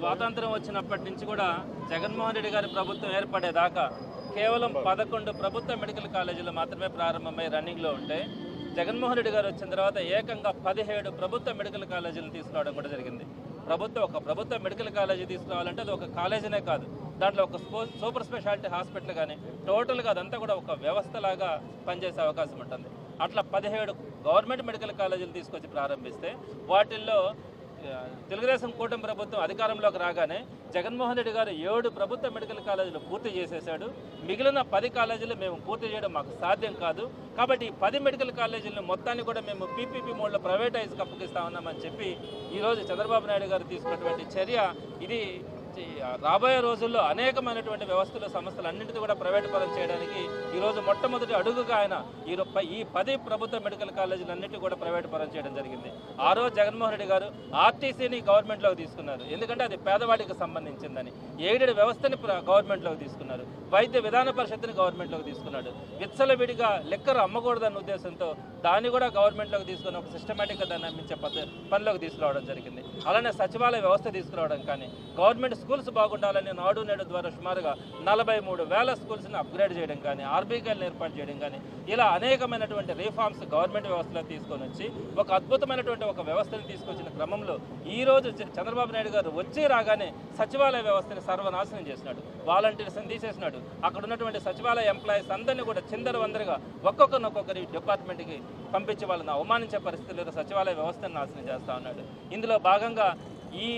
స్వాతంత్రం వచ్చినప్పటి నుంచి కూడా జగన్మోహన్ రెడ్డి గారి ప్రభుత్వం ఏర్పడేదాకా కేవలం పదకొండు ప్రభుత్వ మెడికల్ కాలేజీలు మాత్రమే ప్రారంభమై రన్నింగ్లో ఉంటే జగన్మోహన్ రెడ్డి గారు వచ్చిన తర్వాత ఏకంగా పదిహేడు ప్రభుత్వ మెడికల్ కాలేజీలు తీసుకురావడం కూడా జరిగింది. ప్రభుత్వం ఒక ప్రభుత్వ మెడికల్ కాలేజీ తీసుకురావాలంటే అది ఒక కాలేజీనే కాదు. దాంట్లో ఒక స్పో సూపర్ స్పెషాలిటీ హాస్పిటల్ కానీ టోటల్గా అదంతా కూడా ఒక వ్యవస్థలాగా పనిచేసే అవకాశం ఉంటుంది. అట్లా పదిహేడు గవర్నమెంట్ మెడికల్ కాలేజీలు తీసుకొచ్చి ప్రారంభిస్తే వాటిల్లో తెలుగుదేశం కూటమి ప్రభుత్వం అధికారంలోకి రాగానే జగన్మోహన్ రెడ్డి గారు ఏడు ప్రభుత్వ మెడికల్ కాలేజీలు పూర్తి చేసేశాడు. మిగిలిన పది కాలేజీలు మేము పూర్తి చేయడం మాకు సాధ్యం కాదు. కాబట్టి ఈ పది మెడికల్ కాలేజీలను మొత్తాన్ని కూడా మేము పీపీపీ మోడ్లో ప్రైవేటైజ్ కప్పగిస్తా ఉన్నామని చెప్పి ఈరోజు చంద్రబాబు నాయుడు గారు తీసుకున్నటువంటి చర్య. ఇది రాబోయే రోజుల్లో అనేకమైనటువంటి వ్యవస్థలు సంస్థలు అన్నింటినీ కూడా ప్రైవేట్ పరం చేయడానికి ఈరోజు మొట్టమొదటి అడుగుగా ఆయన ఈ ఈ పది ప్రభుత్వ మెడికల్ కాలేజీలు అన్నింటినీ కూడా ప్రైవేట్ పరం చేయడం జరిగింది. ఆ రోజు జగన్మోహన్ రెడ్డి గారు ఆర్టీసీని గవర్నమెంట్లోకి తీసుకున్నారు. ఎందుకంటే అది పేదవాడికి సంబంధించిందని. ఎయిడెడ్ వ్యవస్థని గవర్నమెంట్లోకి తీసుకున్నారు. వైద్య విధాన పరిషత్ని గవర్నమెంట్లోకి తీసుకున్నాడు. విచ్చలవిడిగా లెక్కలు అమ్మకూడదన్న ఉద్దేశంతో దాన్ని కూడా గవర్నమెంట్లోకి తీసుకుని ఒక సిస్టమేటిక్గా దాన్ని అమ్మించే పనిలోకి తీసుకురావడం జరిగింది. అలానే సచివాలయ వ్యవస్థ తీసుకురావడం కానీ గవర్నమెంట్ స్కూల్స్ బాగుండాలని నాడు నేడు ద్వారా సుమారుగా నలభై మూడు వేల స్కూల్స్ని అప్గ్రేడ్ చేయడం కానీ ఆర్బీకేలను ఏర్పాటు చేయడం కానీ ఇలా అనేకమైనటువంటి రిఫార్మ్స్ గవర్నమెంట్ వ్యవస్థలో తీసుకొని వచ్చి ఒక అద్భుతమైనటువంటి ఒక వ్యవస్థను తీసుకొచ్చిన క్రమంలో ఈరోజు చంద్రబాబు నాయుడు గారు వచ్చి రాగానే సచివాలయ వ్యవస్థని సర్వనాశనం చేసినాడు వాలంటీర్స్ని తీసేసినాడు. అక్కడ ఉన్నటువంటి సచివాలయ ఎంప్లాయీస్ అందరినీ కూడా చిందరు వందరుగా ఒక్కొక్కరిని ఒక్కొక్కరి డిపార్ట్మెంట్కి పంపించి వాళ్ళని అవమానించే పరిస్థితుల్లో సచివాలయ వ్యవస్థను నాశనం చేస్తా ఉన్నాడు. ఇందులో భాగంగా ఈ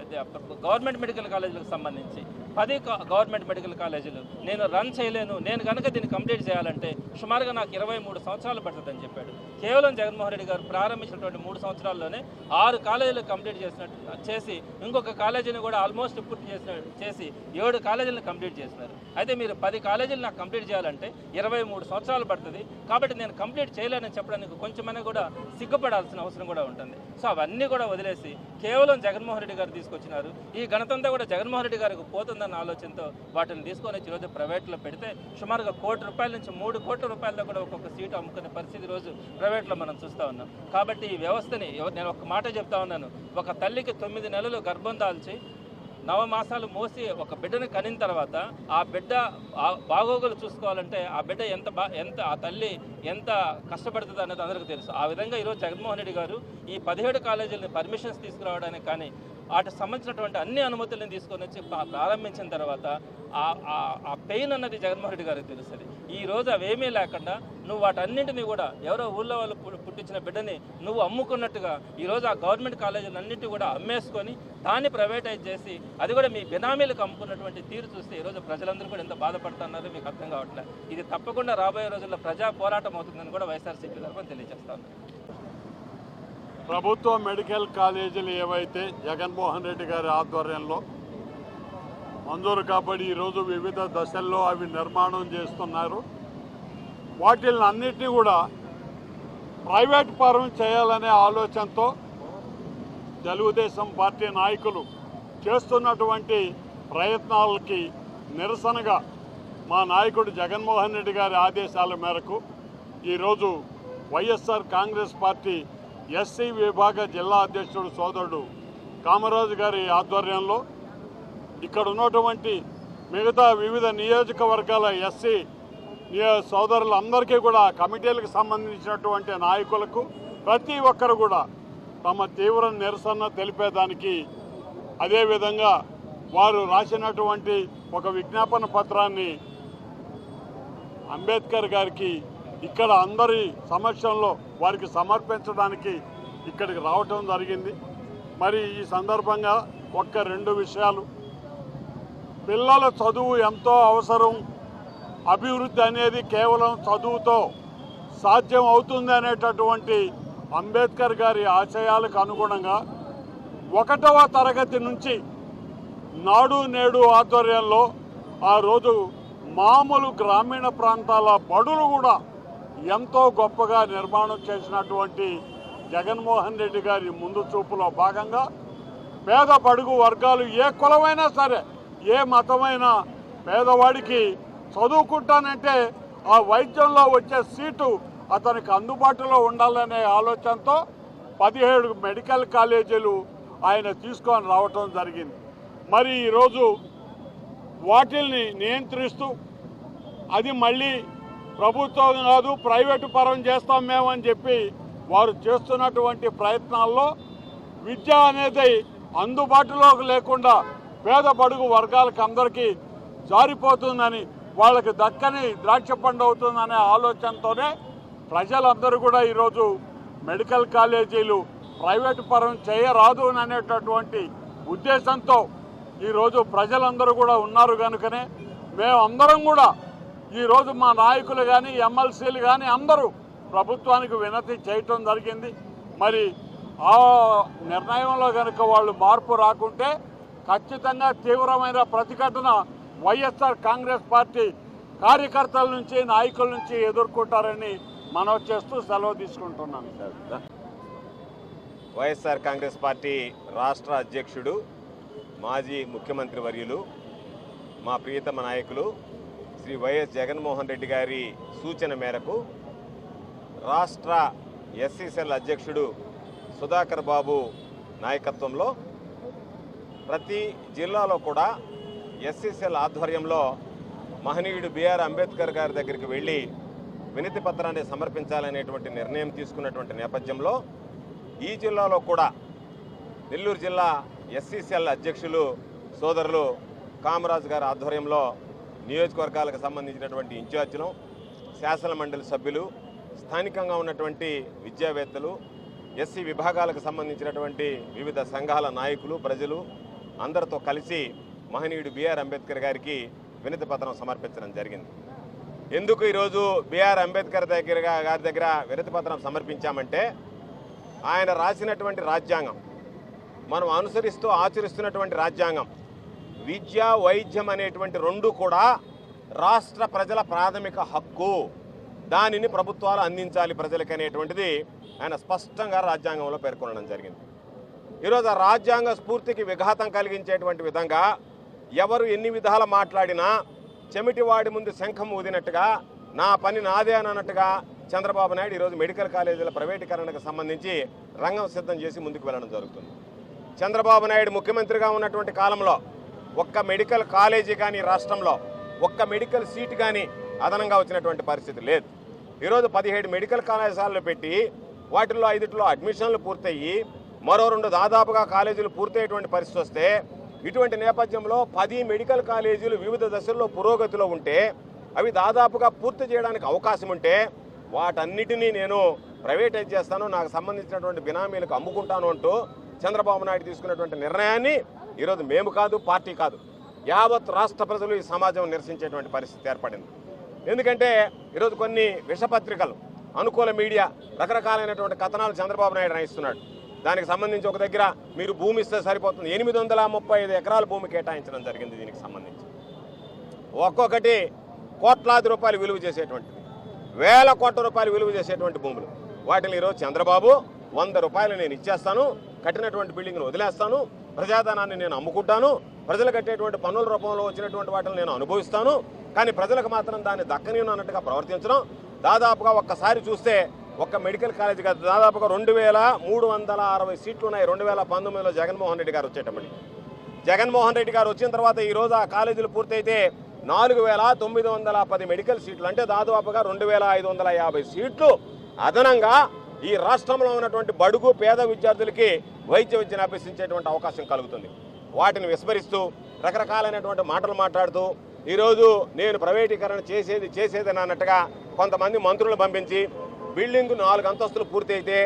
అదే గవర్నమెంట్ మెడికల్ కాలేజీలకు సంబంధించి పది గవర్నమెంట్ మెడికల్ కాలేజీలు. నేను రన్ చేయలేను. నేను కనుక దీన్ని కంప్లీట్ చేయాలంటే సుమారుగా నాకు ఇరవై మూడు సంవత్సరాలు పడుతుందని చెప్పాడు. కేవలం జగన్మోహన్ రెడ్డి గారు ప్రారంభించినటువంటి మూడు సంవత్సరాల్లోనే ఆరు కాలేజీలు కంప్లీట్ చేసినట్టు చేసి ఇంకొక కాలేజీని కూడా ఆల్మోస్ట్ పూర్తి చేసిన చేసి ఏడు కాలేజీలను కంప్లీట్ చేసినారు. అయితే మీరు పది కాలేజీలు నాకు కంప్లీట్ చేయాలంటే ఇరవై మూడు సంవత్సరాలు పడుతుంది. కాబట్టి నేను కంప్లీట్ చేయలేనని చెప్పడానికి కొంచెమైనా కూడా సిగ్గుపడాల్సిన అవసరం కూడా ఉంటుంది. సో అవన్నీ కూడా వదిలేసి కేవలం జగన్మోహన్ రెడ్డి గారు తీసుకొచ్చినారు. ఈ ఘనతంతా కూడా జగన్మోహన్ రెడ్డి గారికి పోతుందన్న ఆలోచనతో వాటిని తీసుకొని వచ్చి ఈరోజు ప్రైవేట్లో పెడితే సుమారుగా కోటి రూపాయల నుంచి మూడు కోట్ల రూపాయలతో కూడా ఒక్కొక్క సీటు అమ్ముకునే పరిస్థితి రోజు ప్రైవేట్లో మనం చూస్తూ ఉన్నాం. కాబట్టి ఈ వ్యవస్థని నేను ఒక మాట చెప్తా ఉన్నాను. ఒక తల్లికి తొమ్మిది నెలలు గర్భం దాల్చి నవమాసాలు మోసి ఒక బిడ్డను కనిన తర్వాత ఆ బిడ్డ బాగోగులు చూసుకోవాలంటే ఆ బిడ్డ ఎంత బా ఎంత ఆ తల్లి ఎంత కష్టపడుతుంది అనేది అందరికీ తెలుసు. ఆ విధంగా ఈరోజు జగన్మోహన్ రెడ్డి గారు ఈ పదిహేడు కాలేజీలని పర్మిషన్స్ తీసుకురావడానికి కానీ వాటికి సంబంధించినటువంటి అన్ని అనుమతులను తీసుకొని వచ్చి ప్రారంభించిన తర్వాత ఆ ఆ- ఆ పెయిన్ అన్నది జగన్మోహన్ రెడ్డి గారికి తెలుస్తుంది. ఈ రోజు అవేమీ లేకుండా నువ్వు వాటన్నింటినీ కూడా ఎవరో ఊళ్ళో వాళ్ళు పు- పుట్టించిన బిడ్డని నువ్వు అమ్ముకున్నట్టుగా ఈరోజు ఆ గవర్నమెంట్ కాలేజీలన్నింటినీ కూడా అమ్మేసుకొని దాన్ని ప్రైవేటైజ్ చేసి అది కూడా మీ బినామీలకు అమ్ముకున్నటువంటి తీరు చూస్తే ఈ రోజు ప్రజలందరూ కూడా ఎంత బాధపడుతున్నారో మీకు అర్థం కావట్లేదు ఇది తప్పకుండా రాబోయే రోజుల్లో ప్రజా పోరాటం అవుతుందని కూడా వైఎస్ఆర్సీపీ తరఫున తెలియజేస్తాను. ప్రభుత్వ మెడికల్ కాలేజీలు ఏవైతే జగన్మోహన్ రెడ్డి గారి ఆధ్వర్యంలో మంజూరు కాబట్టి ఈరోజు వివిధ దశల్లో అవి నిర్మాణం చేస్తున్నారు. వాటిని అన్నిటినీ కూడా ప్రైవేట్ పరం చేయాలనే ఆలోచనతో తెలుగుదేశం పార్టీ నాయకులు చేస్తున్నటువంటి ప్రయత్నాలకి నిరసనగా మా నాయకుడు జగన్మోహన్ రెడ్డి గారి ఆదేశాల మేరకు ఈరోజు వైఎస్ఆర్ కాంగ్రెస్ పార్టీ ఎస్సీ విభాగ జిల్లా అధ్యక్షుడు సోదరుడు కామరాజు గారి ఆధ్వర్యంలో ఇక్కడ ఉన్నటువంటి మిగతా వివిధ నియోజకవర్గాల ఎస్సీ సోదరులందరికీ కూడా కమిటీలకు సంబంధించినటువంటి నాయకులకు ప్రతి ఒక్కరు కూడా తమ తీవ్ర నిరసన తెలిపేదానికి అదేవిధంగా వారు రాసినటువంటి ఒక విజ్ఞాపన పత్రాన్ని అంబేద్కర్ గారికి ఇక్కడ అందరి సమక్షంలో వారికి సమర్పించడానికి ఇక్కడికి రావటం జరిగింది. మరి ఈ సందర్భంగా ఒక్క రెండు విషయాలు పిల్లల చదువు ఎంతో అవసరం. అభివృద్ధి అనేది కేవలం చదువుతో సాధ్యం అవుతుంది అనేటటువంటి అంబేద్కర్ గారి ఆశయాలకు అనుగుణంగా ఒకటవ తరగతి నుంచి నాడు నేడు ఆధ్వర్యంలో ఆ రోజు మామూలు గ్రామీణ ప్రాంతాల బడులు కూడా ఎంతో గొప్పగా నిర్మాణం చేసినటువంటి జగన్మోహన్ రెడ్డి గారి ముందు చూపులో భాగంగా పేద బడుగు వర్గాలు ఏ కులమైనా సరే ఏ మతమైనా పేదవాడికి చదువుకుంటానంటే ఆ వైద్యంలో వచ్చే సీటు అతనికి అందుబాటులో ఉండాలనే ఆలోచనతో పదిహేడు మెడికల్ కాలేజీలు ఆయన తీసుకొని రావటం జరిగింది. మరి ఈరోజు వాటిల్ని నియంత్రిస్తూ అది మళ్ళీ ప్రభుత్వం కాదు ప్రైవేటు పరం చేస్తాం మేమని చెప్పి వారు చేస్తున్నటువంటి ప్రయత్నాల్లో విద్య అనేది అందుబాటులోకి లేకుండా పేద బడుగు వర్గాలకు అందరికీ జారిపోతుందని వాళ్ళకి దక్కని ద్రాక్ష పండు అవుతుందనే ఆలోచనతోనే ప్రజలందరూ కూడా ఈరోజు మెడికల్ కాలేజీలు ప్రైవేటు పరం చేయరాదు అనేటటువంటి ఉద్దేశంతో ఈరోజు ప్రజలందరూ కూడా ఉన్నారు కనుకనే మేమందరం కూడా ఈరోజు మా నాయకులు కానీ ఎమ్మెల్సీలు కానీ అందరూ ప్రభుత్వానికి వినతి చేయటం జరిగింది. మరి ఆ నిర్ణయంలో కనుక వాళ్ళు మార్పు రాకుంటే ఖచ్చితంగా తీవ్రమైన ప్రతిఘటన వైఎస్ఆర్ కాంగ్రెస్ పార్టీ కార్యకర్తల నుంచి నాయకుల నుంచి ఎదుర్కొంటారని మనవి చేస్తూ సెలవు తీసుకుంటున్నాను వైఎస్ఆర్ కాంగ్రెస్ పార్టీ రాష్ట్ర అధ్యక్షుడు మాజీ ముఖ్యమంత్రి వర్యులు మా ప్రియతమ నాయకులు శ్రీ వైఎస్ జగన్మోహన్ రెడ్డి గారి సూచన మేరకు రాష్ట్ర ఎస్సీసెల్ అధ్యక్షుడు సుధాకర్ బాబు నాయకత్వంలో ప్రతి జిల్లాలో కూడా ఎస్సీసీఎల్ ఆధ్వర్యంలో మహనీయుడు బిఆర్ అంబేద్కర్ గారి దగ్గరికి వెళ్ళి వినతి పత్రాన్ని సమర్పించాలనేటువంటి నిర్ణయం తీసుకున్నటువంటి నేపథ్యంలో ఈ జిల్లాలో కూడా నెల్లూరు జిల్లా ఎస్సీసీఎల్ అధ్యక్షులు సోదరులు కామరాజు గారి ఆధ్వర్యంలో నియోజకవర్గాలకు సంబంధించినటువంటి ఇన్ఛార్జీలు శాసన మండలి సభ్యులు స్థానికంగా ఉన్నటువంటి విద్యావేత్తలు ఎస్సీ విభాగాలకు సంబంధించినటువంటి వివిధ సంఘాల నాయకులు ప్రజలు అందరితో కలిసి మహనీయుడు బిఆర్ అంబేద్కర్ గారికి వినతి పత్రం సమర్పించడం జరిగింది. ఎందుకు ఈరోజు బిఆర్ అంబేద్కర్ దగ్గర గారి దగ్గర వినతి పత్రం సమర్పించామంటే ఆయన రాసినటువంటి రాజ్యాంగం మనం అనుసరిస్తూ ఆచరిస్తున్నటువంటి రాజ్యాంగం విద్య వైద్యం అనేటువంటి రెండు కూడా రాష్ట్ర ప్రజల ప్రాథమిక హక్కు. దానిని ప్రభుత్వాలు అందించాలి ప్రజలకి అనేటువంటిది ఆయన స్పష్టంగా రాజ్యాంగంలో పేర్కొనడం జరిగింది. ఈరోజు ఆ రాజ్యాంగ స్ఫూర్తికి విఘాతం కలిగించేటువంటి విధంగా ఎవరు ఎన్ని విధాలు మాట్లాడినా చెమిటివాడి ముందు శంఖం ఊదినట్టుగా నా పని నాదే అని అన్నట్టుగా చంద్రబాబు నాయుడు ఈరోజు మెడికల్ కాలేజీల ప్రైవేటీకరణకు సంబంధించి రంగం సిద్ధం చేసి ముందుకు వెళ్ళడం జరుగుతుంది. చంద్రబాబు నాయుడు ముఖ్యమంత్రిగా ఉన్నటువంటి కాలంలో ఒక్క మెడికల్ కాలేజీ కానీ రాష్ట్రంలో ఒక్క మెడికల్ సీటు కానీ అదనంగా వచ్చినటువంటి పరిస్థితి లేదు. ఈరోజు పదిహేడు మెడికల్ కళాశాలలు పెట్టి వాటిల్లో ఐదుట్లో అడ్మిషన్లు పూర్తయ్యి మరో రెండు దాదాపుగా కాలేజీలు పూర్తయ్యేటువంటి పరిస్థితి వస్తే ఇటువంటి నేపథ్యంలో పది మెడికల్ కాలేజీలు వివిధ దశల్లో పురోగతిలో ఉంటే అవి దాదాపుగా పూర్తి చేయడానికి అవకాశం ఉంటే వాటన్నిటినీ నేను ప్రైవేటైజ్ చేస్తాను నాకు సంబంధించినటువంటి బినామీలకు అమ్ముకుంటాను అంటూ చంద్రబాబు నాయుడు తీసుకున్నటువంటి నిర్ణయాన్ని ఈరోజు మేము కాదు పార్టీ కాదు. యావత్ రాష్ట్ర ప్రజలు ఈ సమాజం నిరసించేటువంటి పరిస్థితి ఏర్పడింది. ఎందుకంటే ఈరోజు కొన్ని విషపత్రికలు అనుకూల మీడియా రకరకాలైనటువంటి కథనాలు చంద్రబాబు నాయుడు రాయిస్తున్నాడు. దానికి సంబంధించి ఒక దగ్గర మీరు భూమి ఇస్తే సరిపోతుంది. ఎనిమిది వందల ముప్పై ఐదు ఎకరాల భూమి కేటాయించడం జరిగింది దీనికి సంబంధించి. ఒక్కొక్కటి కోట్లాది రూపాయలు విలువ చేసేటువంటిది. వేల కోట్ల రూపాయలు విలువ చేసేటువంటి భూములు. వాటిని ఈరోజు చంద్రబాబు వంద రూపాయలు నేను ఇచ్చేస్తాను కట్టినటువంటి బిల్డింగ్ను వదిలేస్తాను ప్రజాధనాన్ని నేను అమ్ముకుంటాను ప్రజలు కట్టేటువంటి పన్నుల రూపంలో వచ్చినటువంటి వాటిని నేను అనుభవిస్తాను కానీ ప్రజలకు మాత్రం దాన్ని దక్కనీయను అన్నట్టుగా ప్రవర్తించడం దాదాపుగా ఒక్కసారి చూస్తే ఒక్క మెడికల్ కాలేజ్ కాదు దాదాపుగా రెండు వేల మూడు వందల అరవై సీట్లు ఉన్నాయి. రెండు వేల పంతొమ్మిదిలో జగన్మోహన్ రెడ్డి గారు వచ్చేటప్పటికి. జగన్మోహన్ రెడ్డి గారు వచ్చిన తర్వాత ఈరోజు ఆ కాలేజీలు పూర్తయితే నాలుగు వేల తొమ్మిది వందల పది మెడికల్ సీట్లు. అంటే దాదాపుగా రెండు వేల ఐదు వందల యాభై సీట్లు. అదనంగా ఈ రాష్ట్రంలో ఉన్నటువంటి బడుగు పేద విద్యార్థులకి వైద్య విద్యను అభ్యసించేటువంటి అవకాశం కలుగుతుంది. వాటిని విస్మరిస్తూ రకరకాలైనటువంటి మాటలు మాట్లాడుతూ ఈరోజు నేను ప్రైవేటీకరణ చేసేది చేసేదని అన్నట్టుగా కొంతమంది మంత్రులు పంపించి బిల్డింగ్ నాలుగు అంతస్తులు పూర్తి అయితే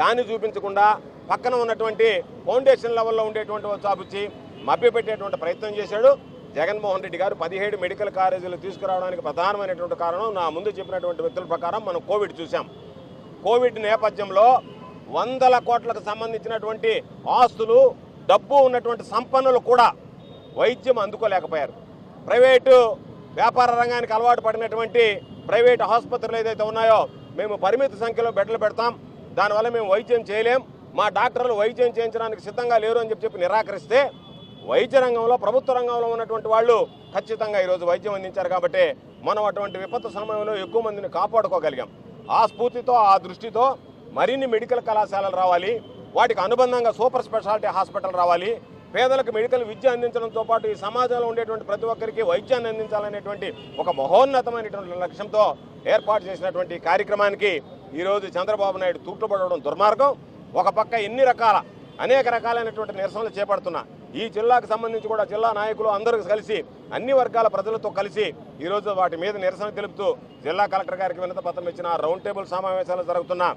దాన్ని చూపించకుండా పక్కన ఉన్నటువంటి ఫౌండేషన్ లెవెల్లో ఉండేటువంటి చాపుచ్చి మభ్యపెట్టేటువంటి ప్రయత్నం చేశాడు. జగన్మోహన్ రెడ్డి గారు పదిహేడు మెడికల్ కాలేజీలు తీసుకురావడానికి ప్రధానమైనటువంటి కారణం నా ముందు చెప్పినటువంటి వ్యక్తుల ప్రకారం మనం కోవిడ్ చూసాం కోవిడ్ నేపథ్యంలో వందల కోట్లకు సంబంధించినటువంటి ఆస్తులు డబ్బు ఉన్నటువంటి సంపన్నులు కూడా వైద్యం అందుకోలేకపోయారు. ప్రైవేటు వ్యాపార రంగానికి అలవాటు పడినటువంటి ప్రైవేటు ఆసుపత్రులు ఏదైతే ఉన్నాయో మేము పరిమిత సంఖ్యలో బెడ్లు పెడతాం. దానివల్ల మేము వైద్యం చేయలేం. మా డాక్టర్లు వైద్యం చేయించడానికి సిద్ధంగా లేరు అని చెప్పి చెప్పి నిరాకరిస్తే వైద్య రంగంలో ప్రభుత్వ రంగంలో ఉన్నటువంటి వాళ్ళు ఖచ్చితంగా ఈరోజు వైద్యం అందించారు కాబట్టి మనం అటువంటి విపత్తు సమయంలో ఎక్కువ మందిని కాపాడుకోగలిగాం. ఆ స్ఫూర్తితో ఆ దృష్టితో మరిన్ని మెడికల్ కళాశాలలు రావాలి. వాటికి అనుబంధంగా సూపర్ స్పెషాలిటీ హాస్పిటల్ రావాలి. పేదలకు మెడికల్ విద్య అందించడంతో పాటు ఈ సమాజంలో ఉండేటువంటి ప్రతి ఒక్కరికి వైద్యాన్ని అందించాలనేటువంటి ఒక మహోన్నతమైనటువంటి లక్ష్యంతో ఏర్పాటు చేసినటువంటి కార్యక్రమానికి ఈరోజు చంద్రబాబు నాయుడు తూట్లుపడడం దుర్మార్గం. ఒక పక్క ఎన్ని రకాల అనేక రకాలైనటువంటి నిరసనలు చేపడుతున్నా ఈ జిల్లాకు సంబంధించి కూడా జిల్లా నాయకులు అందరూ కలిసి అన్ని వర్గాల ప్రజలతో కలిసి ఈరోజు వాటి మీద నిరసన తెలుపుతూ జిల్లా కలెక్టర్ గారికి వినత పత్రం ఇచ్చిన రౌండ్ టేబుల్ సమావేశాలు జరుగుతున్నా.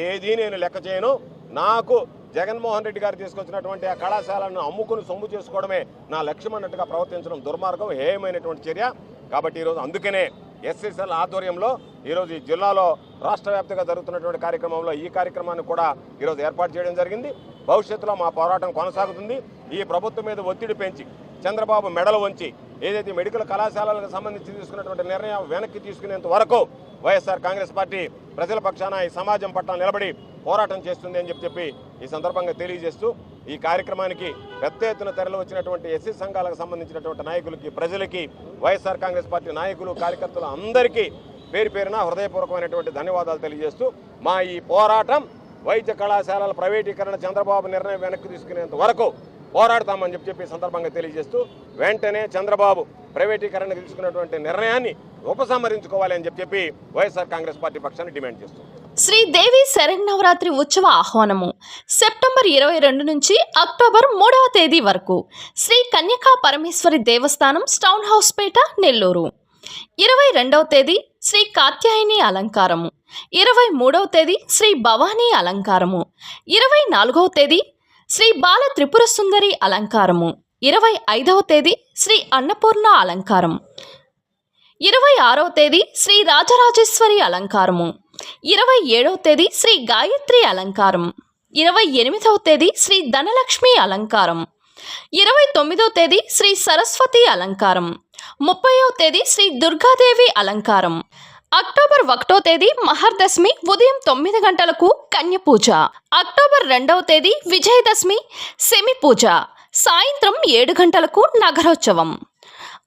ఏదీ నేను లెక్క చేయను. నాకు జగన్మోహన్ రెడ్డి గారు తీసుకొచ్చినటువంటి ఆ కళాశాలను అమ్ముకుని సొమ్ము చేసుకోవడమే నా లక్ష్యం అన్నట్టుగా ప్రవర్తించడం దుర్మార్గం హేయమైనటువంటి చర్య. కాబట్టి ఈరోజు అందుకనే ఎస్ఎస్ఎల్ ఆధ్వర్యంలో ఈరోజు ఈ జిల్లాలో రాష్ట్ర వ్యాప్తంగా జరుగుతున్నటువంటి కార్యక్రమంలో ఈ కార్యక్రమాన్ని కూడా ఈరోజు ఏర్పాటు చేయడం జరిగింది. భవిష్యత్తులో మా పోరాటం కొనసాగుతుంది. ఈ ప్రభుత్వం మీద ఒత్తిడి పెంచి చంద్రబాబు మెడలు వంచి ఏదైతే మెడికల్ కళాశాలలకు సంబంధించి తీసుకున్నటువంటి నిర్ణయం వెనక్కి తీసుకునేంత వరకు వైఎస్ఆర్ కాంగ్రెస్ పార్టీ ప్రజల పక్షాన ఈ సమాజం పట్ల నిలబడి పోరాటం చేస్తుంది అని చెప్పి చెప్పి ఈ సందర్భంగా తెలియజేస్తూ ఈ కార్యక్రమానికి పెద్ద ఎత్తున తెరలు వచ్చినటువంటి ఎస్సీ సంఘాలకు సంబంధించినటువంటి నాయకులకి ప్రజలకి వైఎస్ఆర్ కాంగ్రెస్ పార్టీ నాయకులు కార్యకర్తలు అందరికీ పేరు పేరున హృదయపూర్వకమైనటువంటి ధన్యవాదాలు తెలియజేస్తూ మా ఈ పోరాటం వైద్య కళాశాలల ప్రైవేటీకరణ చంద్రబాబు నిర్ణయం వెనక్కి తీసుకునేంత వరకు పోరాడతామని చెప్పి చెప్పి ఈ సందర్భంగా తెలియజేస్తూ వెంటనే చంద్రబాబు ప్రైవేటీకరణ తీసుకున్నటువంటి నిర్ణయాన్ని ఉపసంహరించుకోవాలి అని చెప్పి చెప్పి వైఎస్ఆర్ కాంగ్రెస్ పార్టీ పక్షాన్ని డిమాండ్ చేస్తుంది. శ్రీదేవి శరన్నవరాత్రి ఉత్సవ ఆహ్వానము. సెప్టెంబర్ ఇరవై రెండు నుంచి అక్టోబర్ మూడవ తేదీ వరకు శ్రీ కన్యకా పరమేశ్వరి దేవస్థానం స్టౌన్ హౌస్ పేట నెల్లూరు. ఇరవై రెండవ తేదీ శ్రీ కాత్యాయని అలంకారము. ఇరవై మూడవ తేదీ శ్రీ భవానీ అలంకారము. ఇరవై నాలుగవ తేదీ శ్రీ బాల త్రిపుర సుందరి అలంకారము. ఇరవై ఐదవ తేదీ శ్రీ అన్నపూర్ణ అలంకారం. ఇరవై ఆరవ తేదీ శ్రీ రాజరాజేశ్వరి అలంకారము. ఇరవై ఏడవ తేదీ శ్రీ గాయత్రి అలంకారం. ఇరవై ఎనిమిదవ తేదీ శ్రీ ధనలక్ష్మి అలంకారం. ఇరవై తొమ్మిదవ తేదీ శ్రీ సరస్వతి అలంకారం. ముప్పైవ తేదీ శ్రీ దుర్గాదేవి అలంకారం. అక్టోబర్ ఒకటో తేదీ మహర్దశమి ఉదయం తొమ్మిది గంటలకు కన్య పూజ. అక్టోబర్ రెండవ తేదీ విజయదశమి సెమి పూజ. సాయంత్రం ఏడు గంటలకు నగరోత్సవం.